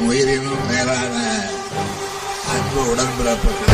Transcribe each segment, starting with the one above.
என் உயிரினும் மேலான அன்பு உடன்பிறப்புகள்.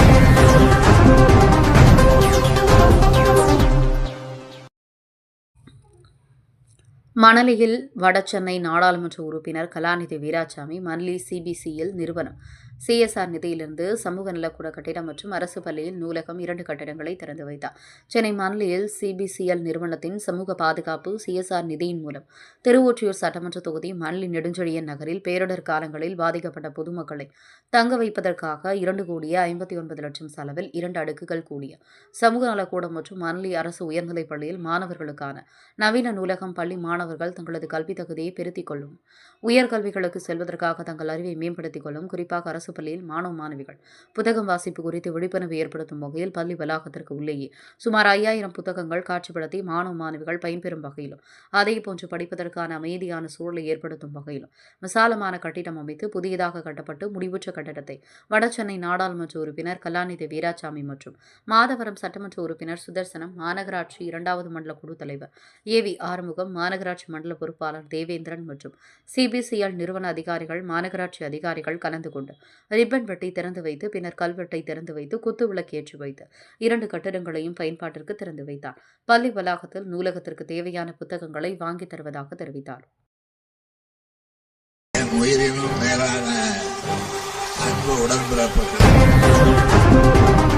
மணலியில் வடசென்னை நாடாளுமன்ற உறுப்பினர் கலாநிதி வீராசாமி மணலி சிபிசிஎல் நிறுவனம். சிஎஸ்ஆர் நிதியிலிருந்து சமூக நலக்கூட கட்டிடம் மற்றும் அரசு பள்ளியில் நூலகம் இரண்டு கட்டிடங்களை திறந்து வைத்தார். சென்னை மணலியில் சிபிசிஎல் நிறுவனத்தின் சமூக பாதுகாப்பு சிஎஸ்ஆர் நிதியின் மூலம் திருவொற்றியூர் சட்டமன்ற தொகுதி மணலி நெடுஞ்செழியன் நகரில் பேரிடர் காலங்களில் பாதிக்கப்பட்ட பொதுமக்களை தங்க வைப்பதற்காக இரண்டு கோடியே ஐம்பத்தி ஒன்பது லட்சம் செலவில் இரண்டு அடுக்குகள் கூடிய சமூக நலக்கூடம் மற்றும் மணலி அரசு உயர்நிலைப் பள்ளியில் மாணவர்களுக்கான நவீன நூலகம் பள்ளி மாணவர்கள் தங்களது கல்வித் தகுதியை பெருத்திக் கொள்ளும் உயர்கல்விகளுக்கு செல்வதற்காக தங்கள் அறிவை மேம்படுத்திக் கொள்ளும் குறிப்பாக அரசு அரசு பள்ளியில் மாணவ மாணவிகள். புத்தகம் வாசிப்பு குறித்து விழிப்புணர்வு ஏற்படுத்தும் வகையில் பள்ளி வளாகத்திற்கு உள்ளேயே. சுமார் ஐயாயிரம் புத்தகங்கள் காட்சிப்படுத்தி மாணவ மாணவிகள் பயன்பெறும் வகையிலும் அதே போன்று படிப்பதற்கான அமைதியான சூழலை ஏற்படுத்தும் வகையிலும் விசாலமான கட்டிடம் அமைத்து புதியதாக கட்டப்பட்டு முடிவுற்ற கட்டடத்தை வடசென்னை நாடாளுமன்ற உறுப்பினர் கலாநிதி வீராசாமி மற்றும் மாதவரம் சட்டமன்ற உறுப்பினர் சுதர்சனம் மாநகராட்சி இரண்டாவது மண்டல குழு தலைவர் ஏ வி ஆறுமுகம் மாநகராட்சி மண்டல பொறுப்பாளர் தேவேந்திரன் மற்றும் சிபிசிஎல் நிறுவன அதிகாரிகள் மாநகராட்சி அதிகாரிகள் கலந்து கொண்டு ரிப்பன் வெட்டி திறந்து வைத்து பின்னர் கல்வெட்டை திறந்து வைத்து குத்து விளக்கு ஏற்றி வைத்து இரண்டு கட்டிடங்களையும் பயன்பாட்டிற்கு திறந்து வைத்தார். பள்ளி வளாகத்தில் நூலகத்திற்கு தேவையான புத்தகங்களை வாங்கித் தருவதாக தெரிவித்தார். உயிரினும் மேலான அன்பு உடன்பிறப்புகள்.